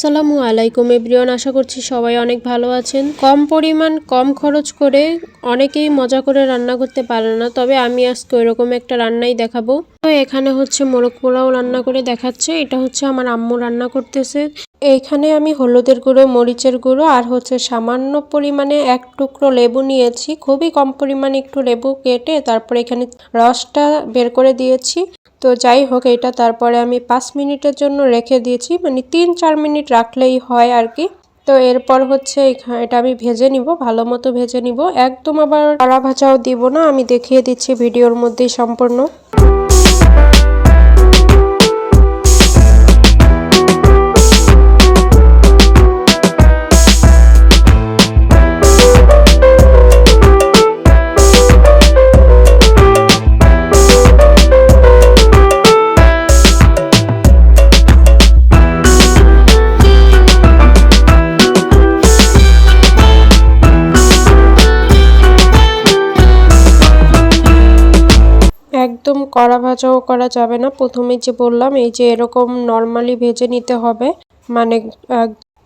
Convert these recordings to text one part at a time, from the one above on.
আসসালামু আলাইকুম, এভরিওয়ান। আশা করছি সবাই অনেক ভালো আছেন। কম পরিমাণ, কম খরচ করে অনেকেই মজা করে রান্না করতে পারে না, তবে আমি আজকে ওইরকম একটা রান্নাই দেখাবো। তো এখানে হচ্ছে মোরগ পোলাও রান্না করে দেখাচ্ছে। এটা হচ্ছে আমার আম্মু রান্না করতেছে। এইখানে আমি হলুদের গুঁড়ো, মরিচের গুঁড়ো আর হচ্ছে সামান্য পরিমাণে এক টুকরো লেবু নিয়েছি। খুবই কম পরিমাণে একটু লেবু কেটে তারপরে এখানে রসটা বের করে দিয়েছি। তো যাই হোক, এটা তারপরে আমি পাঁচ মিনিটের জন্য রেখে দিয়েছি। মানে তিন, চার মিনিট রাখলেই হয় আর কি। তো এরপর হচ্ছে এটা আমি ভেজে নিব, ভালো মতো ভেজে নিব। একদম আবার কড়া ভাজাও দিব না, আমি দেখিয়ে দিচ্ছি ভিডিওর মধ্যেই সম্পূর্ণ। একদম কড়া ভাজাও করা যাবে না। প্রথমে যে বললাম, এই যে এরকম নর্মালি ভেজে নিতে হবে। মানে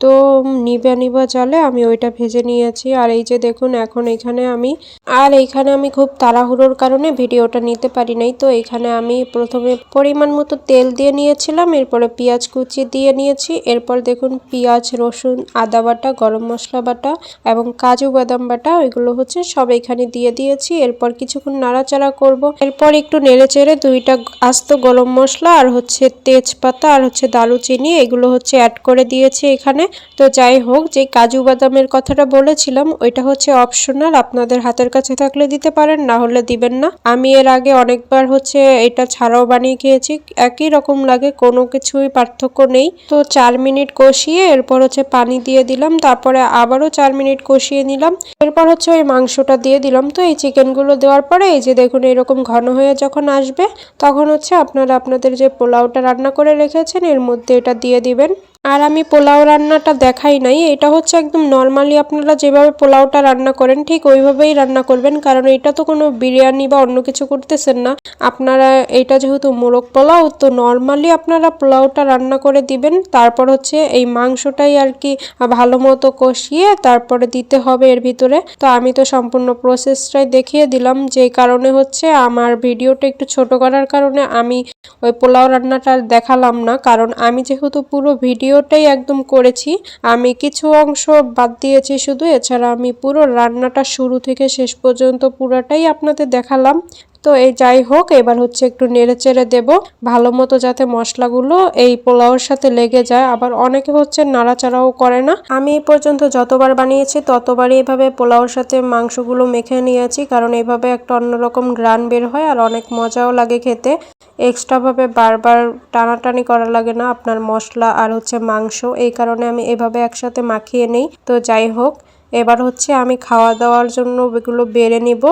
একদম নিবা নিবা জালে আমি ওইটা ভেজে নিয়েছি। আর এই যে দেখুন, এখন এখানে আমি, আর এইখানে আমি খুব তাড়াহুড়োর কারণে ভিডিওটা নিতে পারি নাই। তো এখানে আমি প্রথমে পরিমাণ মতো তেল দিয়ে নিয়েছিলাম, এরপরে পেঁয়াজ কুচি দিয়ে নিয়েছি। এরপর দেখুন, পেঁয়াজ, রসুন, আদা বাটা, গরম মশলা বাটা এবং কাজু বাদাম বাটা, ওইগুলো হচ্ছে সব এখানে দিয়ে দিয়েছি। এরপর কিছুক্ষণ নাড়াচাড়া করব। এরপর একটু নেড়ে চেড়ে দুইটা আস্ত গরম মশলা আর হচ্ছে তেজপাতা আর হচ্ছে দারুচিনি, এগুলো হচ্ছে অ্যাড করে দিয়েছি এখানে। তো যাই হোক, যে কাজু বাদামের কথাটা বলেছিলাম, ওইটা হচ্ছে অপশনাল আপনাদের হাতের কাছে থাকলে দিতে পারেন, না হলে দিবেন না। আমি এর আগে অনেকবার হচ্ছে এটা ছাড়াও বানিয়ে খেয়েছি, একই রকম লাগে, কোনো কিছুই পার্থক্য নেই। তো চার মিনিট কষিয়ে এরপর হচ্ছে পানি দিয়ে দিলাম, তারপরে আবারও চার মিনিট কষিয়ে নিলাম। এরপর হচ্ছে ওই মাংসটা দিয়ে দিলাম। তো এই চিকেনগুলো দেওয়ার পরে, এই যে দেখুন, এরকম ঘন হয়ে যখন আসবে, তখন হচ্ছে আপনারা আপনাদের যে পোলাওটা রান্না করে রেখেছেন, এর মধ্যে এটা দিয়ে দিবেন। আর আমি পোলাও রান্নাটা দেখাই নাই। এটা হচ্ছে একদম নর্মালি আপনারা যেভাবে পোলাওটা রান্না করেন, ঠিক ওইভাবেই রান্না করবেন। কারণ এটা তো কোনো বিরিয়ানি বা অন্য কিছু করতেছেন না। আপনারা, এটা যেহেতু মোরগ পোলাও, তো নর্মালি আপনারা পোলাওটা রান্না করে দিবেন। তারপর হচ্ছে এই মাংসটাই আর কি ভালো মতো কষিয়ে তারপরে দিতে হবে এর ভিতরে। তো আমি তো সম্পূর্ণ প্রসেসটাই দেখিয়ে দিলাম। যে কারণে হচ্ছে আমার ভিডিওটা একটু ছোট করার কারণে আমি ওই পোলাও রান্নাটা দেখালাম না। কারণ আমি যেহেতু পুরো ভিডিওটাই একদম করেছি। আমি কিছু অংশ বাদ দিয়েছি শুধু, এছাড়া আমি পুরো রান্নাটা শুরু থেকে শেষ পর্যন্ত পুরোটাই আপনাদের দেখালাম। তো এই যাই হোক, এবার হচ্ছে একটু নেড়ে চেড়ে দেব। ভালো মতো যাতে মশলাগুলো এই পোলাওর সাথে লেগে যায়। আবার অনেকে হচ্ছে নাড়াচাড়াও করে না। আমি এই পর্যন্ত যতবার বানিয়েছি, ততবারই এভাবে পোলাওর সাথে মাংসগুলো মেখে নিয়েছি। কারণ এভাবে একটা অন্যরকম গ্রান বের হয় আর অনেক মজাও লাগে খেতে। এক্সট্রাভাবে বারবার টানাটানি করা লাগে না আপনার মশলা আর হচ্ছে মাংস। এই কারণে আমি এভাবে একসাথে মাখিয়ে নেই। তো যাই হোক, এবার হচ্ছে আমি খাওয়া দাওয়ার জন্য এগুলো বেড়ে নিব।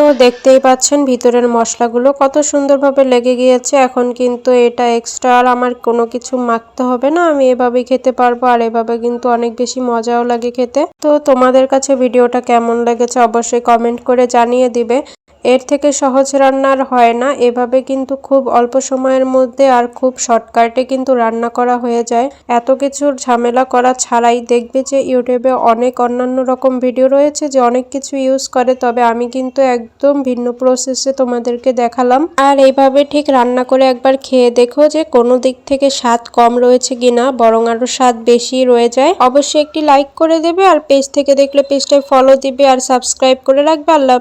তো দেখতেই পাচ্ছেন ভিতরের মশলাগুলো কত সুন্দরভাবে লেগে গিয়েছে। এখন কিন্তু এটা এক্সট্রা আর আমার কোনো কিছু মাখতে হবে না। আমি এভাবেই খেতে পারব আর এভাবে কিন্তু অনেক বেশি মজাও লাগে খেতে। তো তোমাদের কাছে ভিডিওটা কেমন লেগেছে অবশ্যই কমেন্ট করে জানিয়ে দিবে। এর থেকে সহজ রান্নার হয় না। এভাবে কিন্তু খুব অল্প সময়ের মধ্যে আর খুব শর্টকাটে কিন্তু রান্না করা হয়ে যায়। এত কিছুর ঝামেলা করা ছাড়াই দেখবে যে ইউটিউবে অনেক অন্যান্য রকম ভিডিও রয়েছে যে অনেক কিছু ইউজ করে। তবে আমি কিন্তু একদম ভিন্ন প্রসেসে তোমাদেরকে দেখালাম। আর এইভাবে ঠিক রান্না করে একবার খেয়ে দেখো যে কোনো দিক থেকে স্বাদ কম রয়েছে কিনা, বরং আরও স্বাদ বেশি রয়ে যায়। অবশ্যই একটি লাইক করে দেবে আর পেজ থেকে দেখলে পেজটায় ফলো দিবে আর সাবস্ক্রাইব করে রাখবে। আল্লাহ